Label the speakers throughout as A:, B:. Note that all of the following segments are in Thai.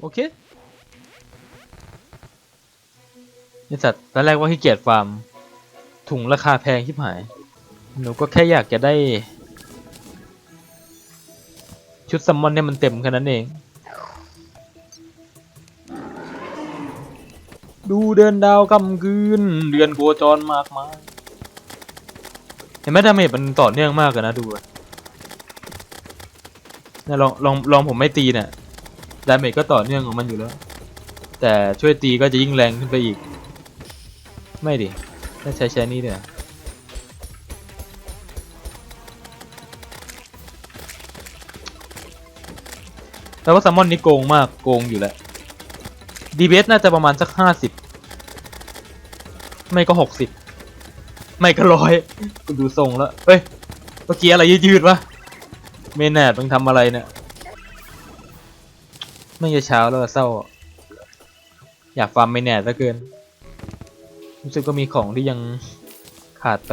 A: โอเคไอสัตว์ตอนแรกว่าขี้เกียจฟาร์ม ถุงราคาแพงชิบหาย หนูก็แค่อยากจะได้ ชุดซัมมอนเนี่ยมันเต็มแค่นั้นเอง ดูเดินดาวกำคืนเดือนโคจรมากมายเห็นไหมดาเมจมันต่อเนื่องมากเลยนะดูอะเนี่ยลองลองลองผมไม่ตีเนี่ย ดาเมจก็ต่อเนื่องของมันอยู่แล้ว แต่ช่วยตีก็จะยิ่งแรงขึ้นไปอีก ไม่ดิถ้าใช้ใช้นี่เนี่ยแต่ว่าซัมมอนนี่โกงมากโกงอยู่แหละดีเบสน่าจะประมาณสักห้าสิบไม่ก็หกสิบไม่ก็ร้อยกูดูทรงแล้วเฮ้ยเมื่อกี้อะไรยืดๆวะเมนแนดมึงทำอะไรเนี่ย ไม่จะเช้าแล้วเศร้า อยากฟาร์มเมนแนดเหลือเกิน รู้สึกก็มีของที่ยังขาดไป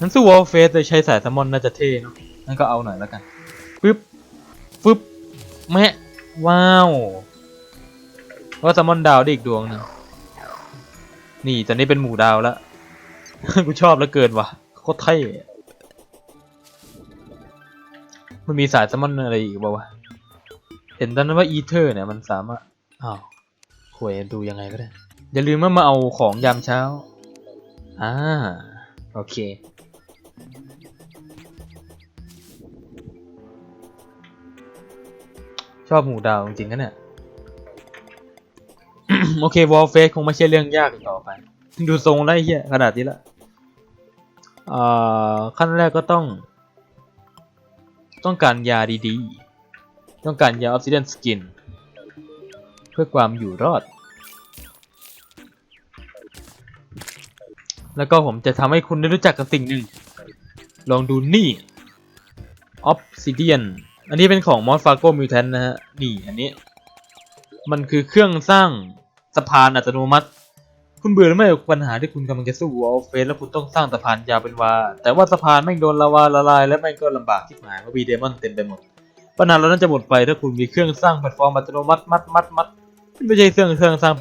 A: นั้นสู้วอลเฟสเลยใช้สายแซลมอนน่าจะเท่เนอะนั่นก็เอาหน่อยแล้วกันปึ๊บฟึบแมะว้าวว่าแซลมอนดาวได้อีกดวงหนึงนี่ตอนนี้เป็นหมู่ดาวแล้วกูชอบแล้วเกินว่ะโคตรเท่มันมีสายแซลมอนอะไรอีกบ่าวะ เห็นตอนนั้นว่าอีเทอร์เนี่ยมันสามารถ อ้าวหวยดูยังไงก็ได้ อย่าลืมว่ามาเอาของยามเช้า อ่า โอเค ชอบหมูดาวจริงๆนะเนี่ย โอเควอลเฟสคงไม่ใช่เรื่องยากอีกต่อไป ดูทรงไล่เฮียขนาดนี้ละอ่าขั้นแรกก็ต้อง ต้องการยาดีๆ ต้องการยาออ s ซิเดนสกิน เพื่อความอยู่รอด แล้วก็ผมจะทำให้คุณได้รู้จักกับสิ่งหนึ่ง ลองดูนี่ Obsidian อันนี้เป็นของ m o s f a g o Mutant นะฮะ นี่อันนี้ มันคือเครื่องสร้างสะพานอัตโนมัติ คุณเบื่อหรือไม่กับปัญหาที่คุณกำลังจะสู้วอลเฟสแล้วคุณต้องสร้างสะพานยาวเป็นวา แต่ว่าสะพานแม่งโดนลาวาละลาย และแม่งก็ลำบากที่หายเพราะมีเดมอนเต็มไปหมด ปัญหาเรานั้นจะหมดไปถ้าคุณมีเครื่องสร้างแพลตฟอร์มอัตโนมัติมัดมัดมัดไม่ใช่เครื่องเครื่องสร้าง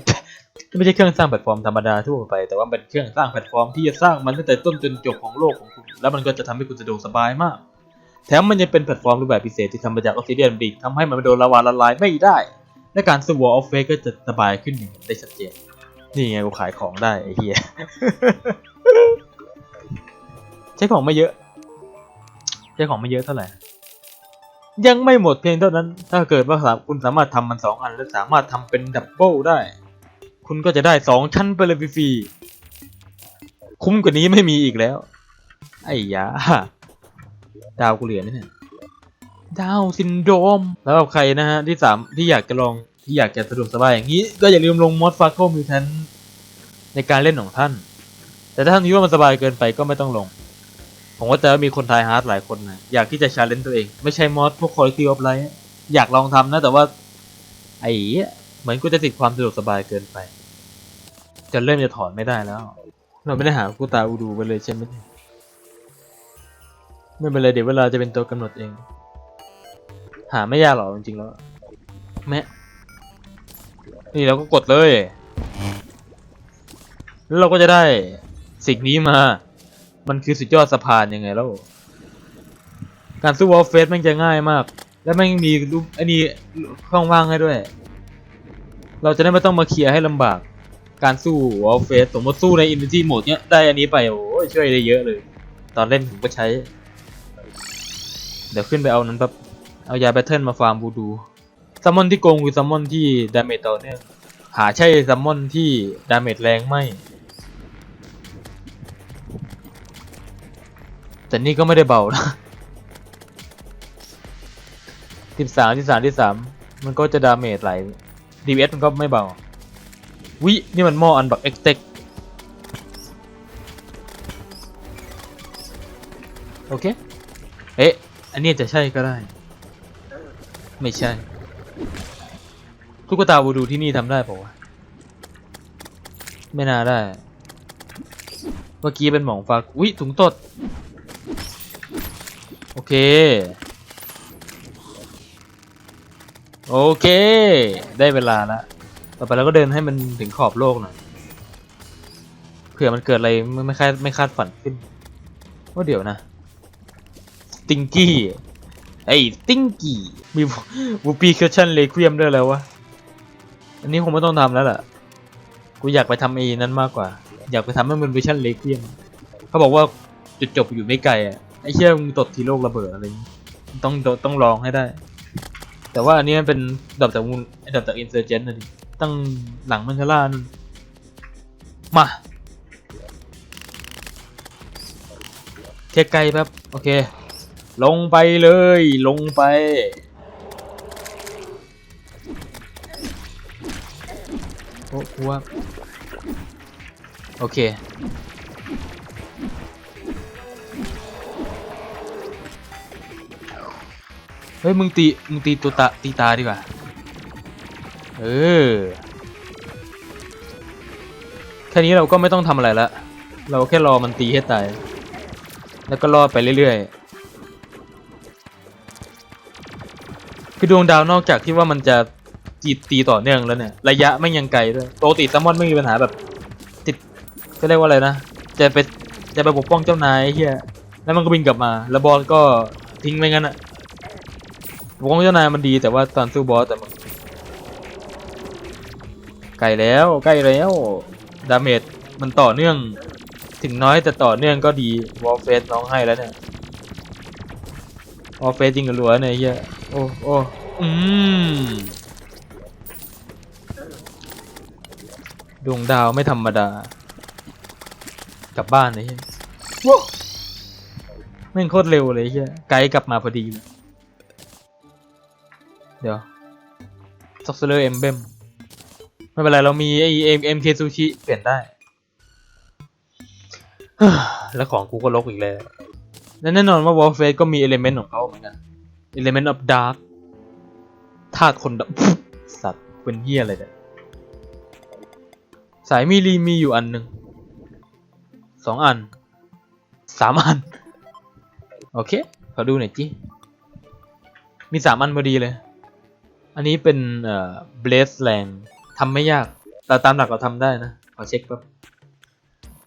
A: ไม่ใช่เครื่องสร้างแพลตฟอร์มธรรมดาทั่วไป แต่ว่าเป็นเครื่องสร้างแพลตฟอร์มที่จะสร้างมันตั้งแต่ต้นจนจบของโลกของคุณ แล้วมันก็จะทำให้คุณสะดวกสบายมาก แถมมันยังเป็นแพลตฟอร์มรูปแบบพิเศษที่ทำมาจากออ s ซิเดียนบริกทำให้มันไม่โดนละวาละลายไม่ได้ และการสวอออฟเฟก็จะสบายขึ้นอย่างได้ชัดเจน นี่ไงกูขายของได้ไอ้เหี้ย ใช้ของไม่เยอะ ใช้ของไม่เยอะเท่าไหร่ ยังไม่หมดเพียงเท่านั้น ถ้าเกิดว่าคุณสามารถทำมันสองอัน และสามารถทำเป็นดับเบิลได้ คุณก็จะได้สองชั้นไปเลยฟรีๆคุ้มกว่านี้ไม่มีอีกแล้ว ไอ้ยาดาวกูเหลือนี่เนี่ยดาวซินโดรมแล้วกับใครนะฮะที่สามที่อยากจะลองที่อยากจะสะดวกสบายอย่างนี้ ก็อย่าลืมลงมอดฟาโคมิวแทนในการเล่นของท่าน แต่ถ้าท่านคิดว่ามันสบายเกินไปก็ไม่ต้องลง ผมว่าแต่ว่ามีคนไทยฮาร์ดหลายคนนะอยากที่จะชาเลนจ์ตัวเอง ไม่ใช่มอดพวกคอร์ติออฟไลท์อยากลองทำนะ แต่ว่า ไอ้เหมือนกูจะติดความสะดวกสบายเกินไป จนเริ่มจะถอนไม่ได้แล้ว เราไม่ได้หากูตาอูดูไปเลยใช่ไหมเนี่ยไม่เป็นไรเดี๋ยวเวลาจะเป็นตัวกำหนดเอง หาไม่ยากหรอกจริงๆแล้ว แม่นี่เราก็กดเลย แล้วเราก็จะได้สิ่งนี้มา มันคือสุดยอดสะพานยังไงแล้ว การสู้วอลเฟสแม่งจะง่ายมาก และแม่งมีรูปอ้นี่ช่องว่างให้ด้วย เราจะได้ไม่ต้องมาเคลียร์ให้ลำบาก การสู้วอลเฟสสมมติสู้ในอินฟินิตี้โหมดเนี้ยได้อันนี้ไปโอ้ยช่วยได้เยอะเลย ตอนเล่นผมก็ใช้ เดี๋ยวขึ้นไปเอานั้นแบบเอายาแบทเทิลมาฟาร์มบูดูซัมมอนที่โกงคือซัมมอนที่ดาเมจต่อเนื่องหาใช่ซัมมอนที่ดาเมจแรงไม่ แต่นี่ก็ไม่ได้เบานะสิบสามที่สามที่สามมันก็จะดาเมจไหลดีเอสมันก็ไม่เบา วิ นี่มันหม้ออันบักเอ็กเต็กโอเค เอ๊ะ อันนี้จะใช่ก็ได้ ไม่ใช่ทุกตาวูดูที่นี่ทำได้ปะวะ ไม่น่าได้ เมื่อกี้เป็นหมองฟ้าวิถุงตด เค โอเค ได้เวลาละต่อไปเราก็เดินให้มันถึงขอบโลกหน่อยเผื่อมันเกิดอะไรไม่ไม่คาดไม่คาดฝันขึ้นว่าเดี๋ยวนะ ติงกี้ไอ้ติงกี้มีวูปีเคชั่นเลควียมด้วยแล้ววะอันนี้คงไม่ต้องทำแล้วล่ะกูอยากไปทำเอนั้นมากกว่า อยากไปทำให้มันเวอร์ชันเลควียมเขาบอกว่าจุดจบอยู่ไม่ไกลอะ อ้เชี่ยมึงตดทีโลกระเบิดอะไรอย่างงี้ต้องต้องลองให้ได้ แต่ว่าอันนี้มันเป็นดับจากมูลดับจากอินเซอร์เจนนะดิตั้งหลังมันชล่านั่นมาเช็คไกลแป๊บโอเค ลงไปเลยลงไปโอ้กูว่าโอเค ฮ้ยมึงตีมึงตีตัวตาตีตาดีกว่าเออแค่นี้เราก็ไม่ต้องทำอะไรละเราแค่รอมันตีให้ตาย แล้วก็รอดไปเรื่อยๆ คือดวงดาวนอกจากที่ว่ามันจะตีตีต่อเนื่องแล้วเนี่ย ระยะไม่ยังไกลด้วยปกติแซลมอนไม่มีปัญหาแบบ ติดก็เรียกว่าอะไรนะ จะไปจะไปปกป้องเจ้านายเฮียแล้วมันก็บินกลับมา แล้วบอลก็ทิ้งไปงั้นอะ ปกป้องเจ้านายมันดีแต่ว่าตอนสู้บอสแต่มันไกลแล้วใกล้แล้วดาเมจมันต่อเนื่อง ถึงน้อยแต่ต่อเนื่องก็ดีวอลเฟสน้องให้แล้วเนี่ยวอลเฟสจริงกับลัวเนี่ยเฮียโอ้โอ้อืมดวงดาวไม่ธรรมดากลับบ้านเลยเฮียว้าวแม่งโคตรเร็วเลยเฮียไกด์กลับมาพอดีเลย เดี๋ยวซ็อกเซอร์เอ็มเบมไม่เป็นไร เรามีไอเอ็มเอ็มเคซูชิเปลี่ยนได้ แล้วของกูก็ลกอีกแล้วและแน่นอนว่าวอลเฟสก็มีเอลิเมนต์ของเขาเหมือนกันเอลิเมนต์ออฟดาร์กธาตุคนดำสัตว์เป็นเฮียอะไรเนี่ยสายมีรีมีอยู่อันหนึ่งสองอันสามอัน โอเค ขอดูหน่อยจิมีสามอันพอดีเลย อันนี้เป็นเอ่อเบลสแรงทำไม่ยาก แต่ตามหลักเราทำได้นะ ขอเช็คแป๊บ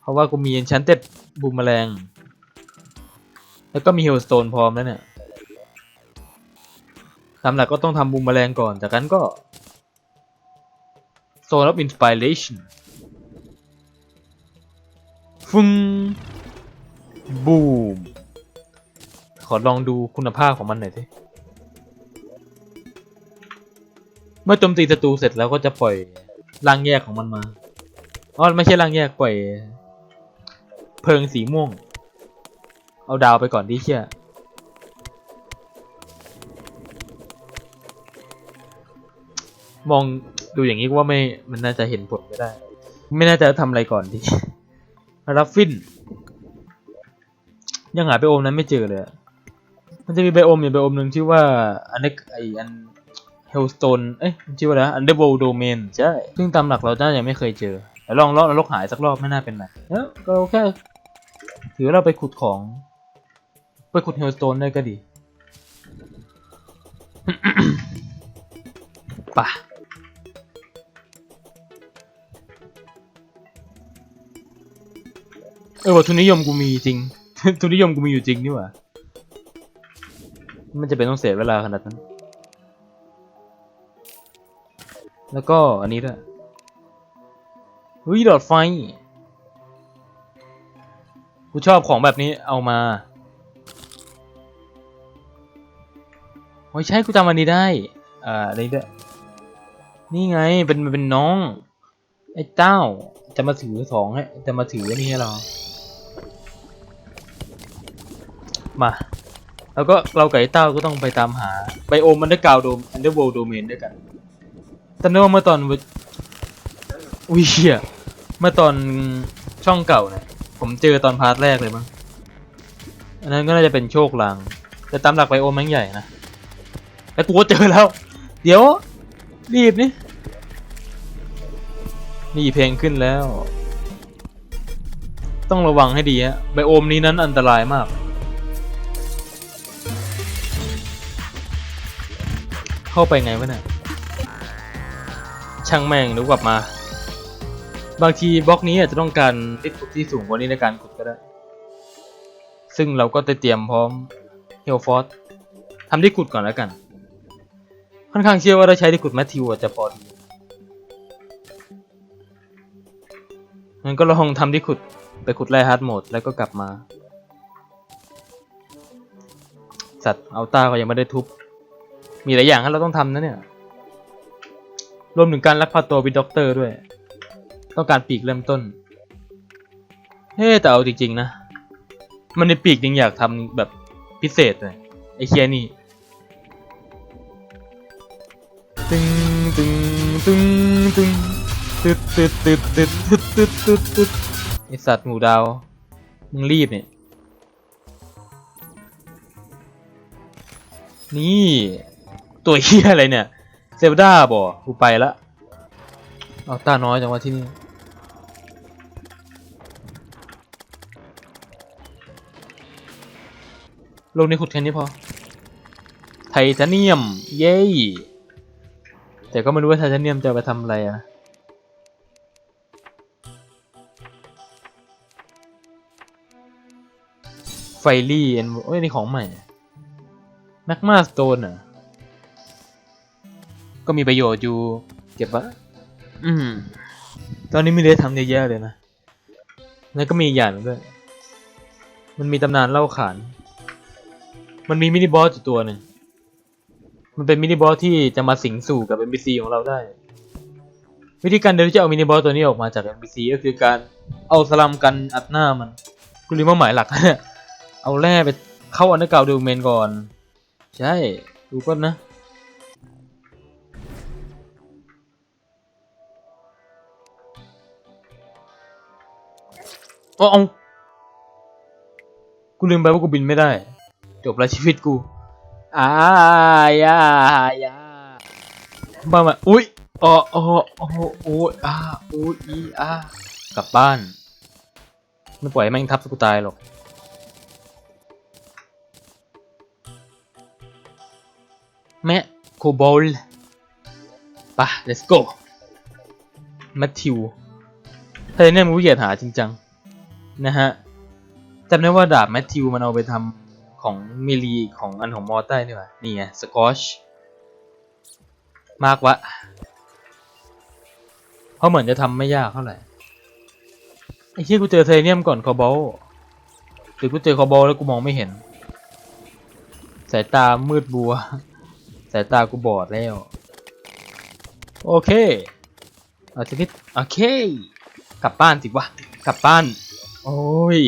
A: เพราะว่ากูมีเอนชันเต็ดบูมแมลง แล้วก็มีเฮลสโตนพร้อมแล้วเนี่ย ตามหลักก็ต้องทำบูมแมลงก่อน จากนั้นก็ Zone of Inspiration ฟึ้งบูม ขอลองดูคุณภาพของมันหน่อยสิ เมื่อโจมตีศัตรูเสร็จแล้วก็จะปล่อยร่างแยกของมันมาอ๋อไม่ใช่ร่างแยกปล่อย เพลิงสีม่วง เอาดาวไปก่อนดิเชี่ยมองดูอย่างนี้ว่าไม่ มันน่าจะเห็นผลไม่ได้ ไม่น่าจะทำอะไรก่อนดีรับฟิน ยังหาไบโอมนั้นไม่เจอเลย มันจะมีไบโอมอยู่ไบโอมหนึ่งชื่อว่าอันน็กไออัน เฮลสโตนเอ้ยมันชื่อว่าอะไรอันเดอร์โบโดเมนใช่ ซึ่งตามหลักเราน่าจะไม่เคยเจอแต่ลองลองลกหายสักรอบไม่น่าเป็นไรเออก็แค่ถือว่าเราไปขุดของ ไปขุดเฮลสโตนได้ก็ดีป่ะเออว่าทุนนิยมกูมีจริง ทุนนิยมกูมีอยู่จริงนี่หว่า มันจะเป็นต้องเสียเวลาขนาดนั้น แล้วก็อันนี้ด้วยเฮ้ยหลอดไฟ กูชอบของแบบนี้เอามา โอ้ยใช่กูจำอันนี้ได้ อ่าอันนี้ด้วยนี่ไงเป็นเป็นน้อง ไอ้เต้า จะมาถือของให้จะมาถืออันนี้ให้เรา มา แล้วก็เรากับไอ้เต้าก็ต้องไปตามหาไบโอมันเดอร์กาวโดมอันเดอร์โวโดเมนด้วยกัน จำได้ว่าเมื่อตอนอุ้ยเชี่ยเมื่อตอนช่องเก่าเนี่ยผมเจอตอนพาร์ทแรกเลยมั้งอันนั้นก็น่าจะเป็นโชคลาง แต่ตามหลักไบโอมแม่งใหญ่นะแต่กูก็เจอแล้ว เดี๋ยว รีบนี่นี่เพลงขึ้นแล้ว ต้องระวังให้ดีฮะไบโอมนี้นั้นอันตรายมากเข้าไปไงวะเนี่ย ช่างแม่งนึกกลับมา บางทีบล็อกนี้อาจจะต้องการที่ขุดที่สูงกว่านี้ในการขุดก็ได้ ซึ่งเราก็จะเตรียมพร้อมเฮลฟอร์ทำที่ขุดก่อนแล้วกัน ค่อนข้างเชื่อว่าถ้าใช้ที่ขุดแมทธิวอาจจะพอดีงั้นก็ลองทำที่ขุดไปขุดแร่ฮาร์ดโหมดแล้วก็กลับมา สัตว์เอัลต้าก็ยังไม่ได้ทุบ มีหลายอย่างที่เราต้องทำนะเนี่ย รวมถึงการลักพาตัวเป็นด็อกเตอร์ด้วย ต้องการปีกเริ่มต้น เฮ้แต่เอาจริงๆนะ มันในปีกยังอยากทำแบบพิเศษเลยไอ้เคียนี่ตึงตึงตึงตึงตึดตึดตึดตึดตึดตึดตึดตึดไอสัตว์หมูดาว มึงรีบเนี่ย นี่ ตัวเฮียอะไรเนี่ย เซลดาบ่กูไปละเอาตาน้อยจังวะที่นี่ลงในขุดแค่นี้พอ ไทเทเนียม เย้ แต่ก็ไม่รู้ว่าไทเทเนียมจะไปทำอะไรอะนะไฟลี่เอ็นโอ้ยนี่ของใหม่แมกมาสโตนอะ ก็มีประโยชน์อยู่ เก็บไว้อืม ตอนนี้มีเรื่องทำเยอะแยะเลยนะ แล้วก็มีอีกอย่างหนึ่งด้วย มันมีตำนานเล่าขาน มันมีมินิบอสอยู่ตัวหนึ่ง มันเป็นมินิบอสที่จะมาสิงสู่กับ NPC ของเราได้ วิธีการเดินที่จะเอามินิบอสตัวนี้ออกมาจาก NPC ก็คือการเอาสลัมกันอัดหน้ามันกูลืมว่าหมายหลักเนี่ยเอาแร่ไปเข้าอันเดอร์กราวดูเมนก่อน ใช่ ดูก่อนนะ อ้อกูลืมไปว่ากูบินไม่ได้ จบแล้วชีวิตกูอายายาบ้ามาอุ้ยอ๋ออ๋อโอ้โอ้ยอ่าโอ้ยอีอ่ากลับบ้าน ไม่ปล่อยให้แม่งทับกูตายหรอกแม่โคบอลปะ let's go แมทธิวเธอเนี่ยมันวิเกียรหาจริงจัง นะฮะจำได้ว่าดาบแมทธิวมันเอาไปทำของมิลีของอันของมอร์ใต้นี่หว่านี่ไงสกอชมากวะเพราะเหมือนจะทำไม่ยากเท่าไหร่ไอ้ที่กูเจอเทเนียมก่อนคอโบลหรือกูเจอคอโบลแล้วกูมองไม่เห็น สายตามืดบัว สายตากูบอดแล้ว โอเคเอาทีนี้โอเค กลับบ้านสิวะ กลับบ้าน โอ้ย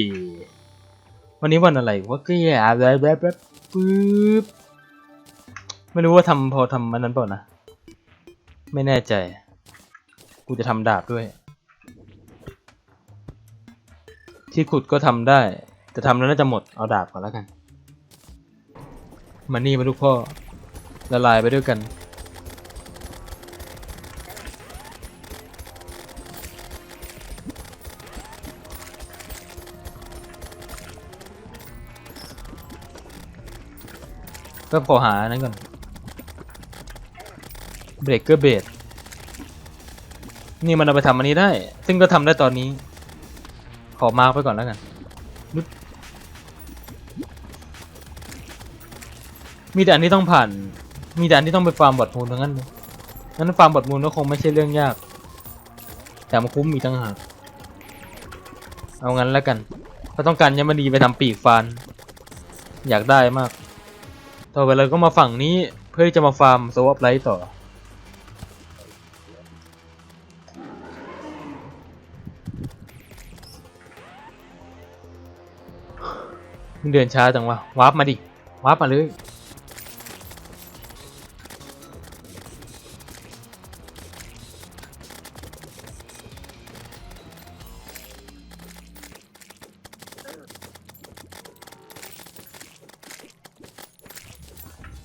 A: วันนี้วันอะไรวะก็แย่แบบแบบแบบปึ๊บ ไม่รู้ว่าทำพอทำมันนั้นเปล่านะ ไม่แน่ใจ กูจะทำดาบด้วย ที่ขุดก็ทำได้ แต่ทำแล้วน่าจะหมด เอาดาบก่อนแล้วกันมานี่มาลูกพ่อ ละลายไปด้วยกัน ก็ขอหาอันนั้นก่อนเบรกเกอร์เบดนี่มันเอาไปทำอันนี้ได้ ซึ่งก็ทำได้ตอนนี้ ขอมาร์กไปก่อนแล้วกัน มีแต่อันที่ต้องผ่าน มีแต่อันที่ต้องไปฟาร์มบอดมูลทั้งนั้นเลยงั้นฟาร์มบอดมูลก็คงไม่ใช่เรื่องยาก แต่มันคุ้มอีกต่างหาก เอางั้นแล้วกัน ถ้าต้องการยามดีไปทำปีกฟาน อยากได้มาก ต่อไปเราก็มาฝั่งนี้เพื่อที่จะมาฟาร์มสวอปไลท์ต่อมึงเดินช้าจังวะวาร์ปมาดิวาร์ปมาเลย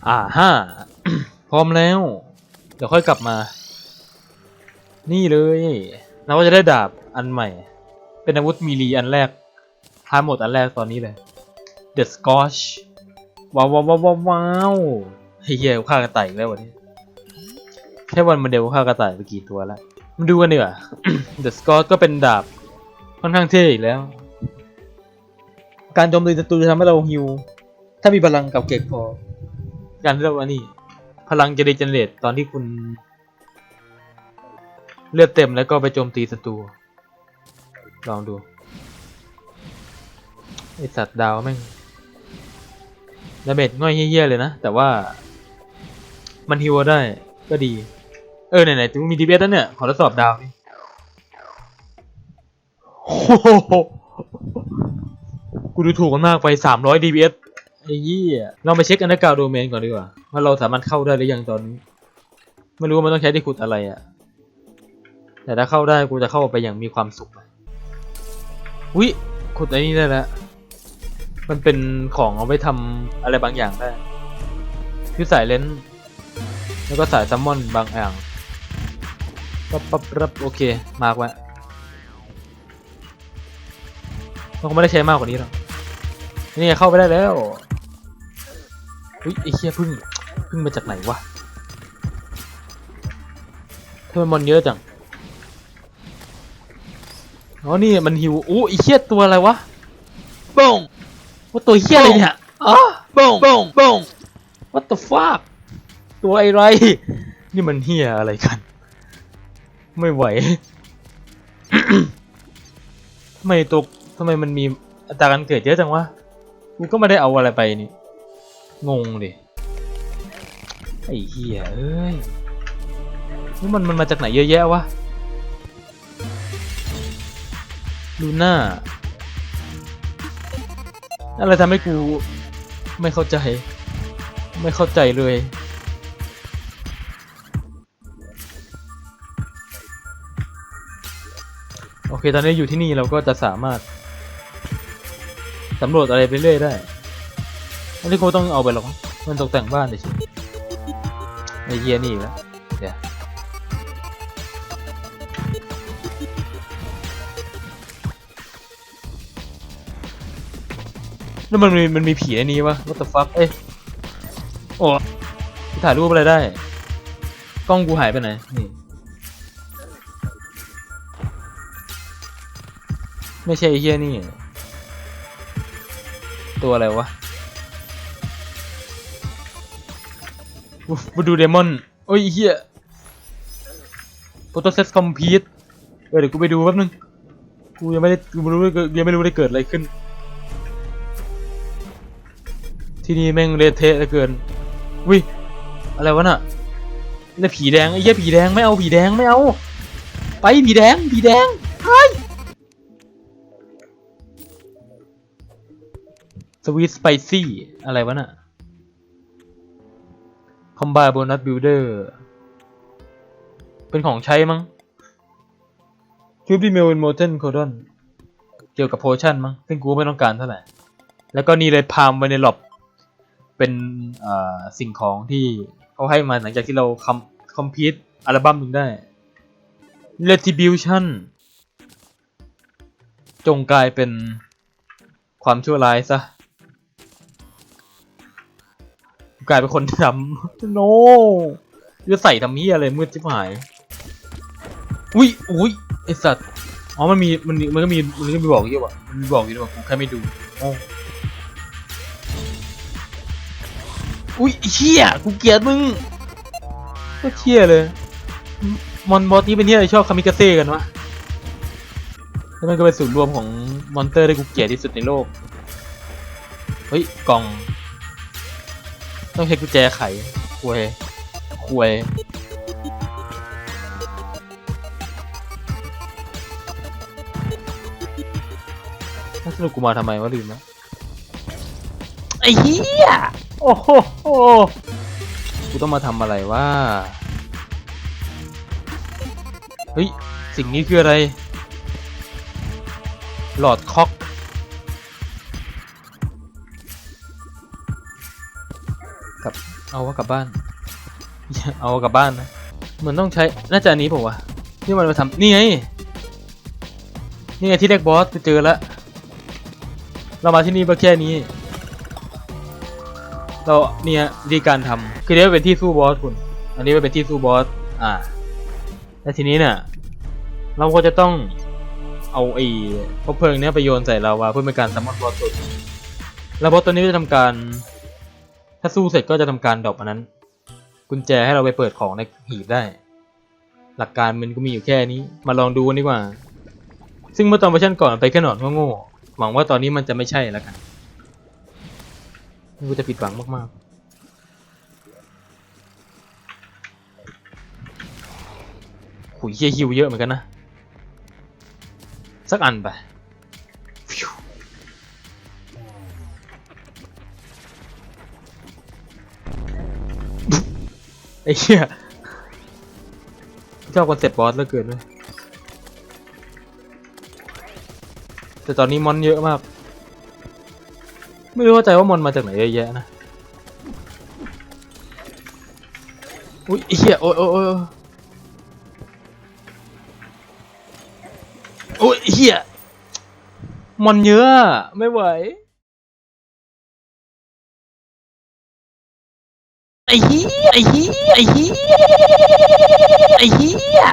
A: อ่าฮ่าพร้อมแล้ว เดี๋ยวค่อยกลับมา นี่เลยเราก็จะได้ดาบอันใหม่ เป็นอาวุธมีลีอันแรกท้ายหมดอันแรกตอนนี้เลย The Scotch ว้าวว้าวว้าวว้าวเฮียกูฆ่ากระต่ายอีกแล้ววันนี้ค่วันโมเดลฆ่ากระต่ายไปกี่ตัวแล้วมาดูกันดีกว่า The Scott ก็เป็นดาบค่อนข้างเท่อีกแล้ว การโจมตีศัตรูจะทำให้เราฮิว ถ้ามีพลังกับเก็กพอ การที่เราอันนี้พลังจะดีเจเนเรตตอนที่คุณ เลือดเต็มแล้วก็ไปโจมตีศัตรู ลองดู ไอสัตว์ดาวแม่งดาเมจง่อยเหี้ยๆเลยนะ แต่ว่า มันฮิวได้ก็ดี เออ ไหนๆถึงมีดีเบสแล้วเนี่ย ขอทดสอบดาวนี่กูดูถูกกันมากไปสามร้อย DPS ไอ้ยี่เรามาเช็คอันดับกาโดเมนก่อนดีกว่าว่าเราสามารถเข้าได้หรือยังตอนนี้ ไม่รู้ว่ามันต้องใช้ที่ขุดอะไรอะแต่ถ้าเข้าได้กูจะเข้าไปอย่างมีความสุขอุ้ยขุดไอ้นี่ได้แล้วมันเป็นของเอาไว้ทำอะไรบางอย่างได้คือสายเลนส์แล้วก็สายซัมมอนบางอย่างปั๊บปั๊บปับโอเค มากไว้มันคงไม่ได้ใช้มากกว่านี้หรอกนี่เข้าไปได้แล้ว อุ้ยไอ้เหี้ยพึ่งพึ่งมาจากไหนวะทำไมมอนเยอะจังอ๋อนี่มันหิวอู้ไอีเหี้ยตัวอะไรวะบ้งว่าตัวเหี้ยอะไรเนี่ยอ๋อบ้งบ้งบ้ง what the fuck ตัวไอไร นี่มันเหี้ยอะไรกัน ไม่ไหวทำไมตัวทำไมมันมีอัตราการเกิดเยอะจังวะ กูก็ไม่ได้เอาอะไรไปนี่ งงดิ ไอ้เหี้ยเอ้ยนี่มันมันมาจากไหนเยอะแยะวะลูน่าอะไรทำให้กูไม่เข้าใจ ไม่เข้าใจเลย โอเค ตอนนี้อยู่ที่นี่เราก็จะสามารถสำรวจอะไรไปเรื่อยได้ อันนี้คงต้องเอาไปหรอกมันตกแต่งบ้านเฉยๆไอเยียนี่แล้วเดี๋ยวแล้วมันมีมันมีผีในนี้วะ what the fuck เอ้ยโอ้ถ่ายรูปอะไรได้ กล้องกูหายไปไหน นี่ ไม่ใช่ไอเฮียนี่ ตัวอะไรวะ มาดูเดมอนโอ้ยเฮียโ o โตเซตคอมพีทเออเดี๋ยวกูไปดูแป๊บนึง กูยังไม่ได้กูไม่รู้ยังไม่รู้ได้เกิดอะไรขึ้น ที่นี่แม่งเละเทะเหลือเกินวิอะไรวะน่ะนี่ผีแดงไอ้เหี้ยผีแดงไม่เอาผีแดงไม่เอา ไปผีแดงผีแดงไปสวีทสไปซี่อะไรวะน่ะ คอมบ n โบนัสบิลเดอร์เป็นของใช้มั้งคิวบิเมลเป็นโมเทนโคดอนเกี่ยวกับโพชั่นมั้งซึ่งกูไม่ต้องการเท่าไหร่แล้วก็นี่เลยพามไวในหลบเป็นสิ่งของที่เขาให้มาหลังจากที่เราคอมคอมพิวต์อัลบั้มหนึ่งได้ Retribution จงกลายเป็นความชั่วร้ายซะ กลายเป็นคนดำโนจะใส่ทำเหี้ยอะไรมืดชิบหาย อุ้ยอุ้ยไอสัตว์ อ๋อ มันมี มัน มันก็มี มันก็มีบอกอยู่ว่ะมันมีบอกอยู่ด้วยว่ะกูแค่ไม่ดูโอ้อุ้ยไอ้เชี่ยกูเกลียดมึงก็เชี่ยเลย มอนบอสนี้เป็นที่อะไรชอบคามิกาเซ่กันวะแล้วมันก็เป็นศูนย์รวมของมอนเตอร์ที่กูเกลียดที่สุดในโลก เฮ้ย กล่อง ต้องใช้กุญแจไขควยควยถ้าสรุปกูมาทำไมวะลืมแล้วไอ้เหี้ยโอ้โหโอ้โหกูต้องมาทำอะไรวะ เฮ้ย สิ่งนี้คืออะไร หลอดคอกก เอาว่ากลับบ้าน เอากลับบ้านนะเหมือนต้องใช้ น่าจะอันนี้เปล่าวะที่มันมาทำนี่ไง นี่ไงที่เด็กบอสไปเจอแล้ว เรามาที่นี่เพื่อแค่นี้ เราเนี่ยวิธีการทำคือเนี้ยวเป็นที่สู้บอสคุณ อันนี้เป็นที่สู้บอส อ่าและทีนี้เนี่ยเราก็จะต้องเอาไอ้พบเพลิงเนี้ยไปโยนใส่ลาวาเพื่อเป็นการซัมมอนบอสตัวนี้แล้วบอสตัวนี้จะทำการ ถ้าสู้เสร็จก็จะทำการดรอปอันนั้น กุญแจให้เราไปเปิดของในหีบได้ หลักการมันก็มีอยู่แค่นี้ มาลองดูกันดีกว่า ซึ่งเมื่อตอนเวอร์ชันก่อนไปแค่หนอนโง่ๆหวังว่าตอนนี้มันจะไม่ใช่แล้วกันกูจะผิดหวังมากๆขุยเฮียฮิวเยอะเหมือนกันนะ สักอันไป ไอ้เหี้ยชอบคอนเซ็ปต์บอสเหลือเกินเลยแต่ตอนนี้มอนเยอะมาก ไม่รู้เข้าใจว่ามอนมาจากไหนเยอะแยะนะ อุ้ยไอ้เหี้ยโอ้ยโอ้ยโอ้ยโอ้ยไอ้เหี้ยมอนเยอะ ไม่ไหว ไอ้เหี้ยไอ้เหี้ยไอ้เหี้ยไอ้เหี้ย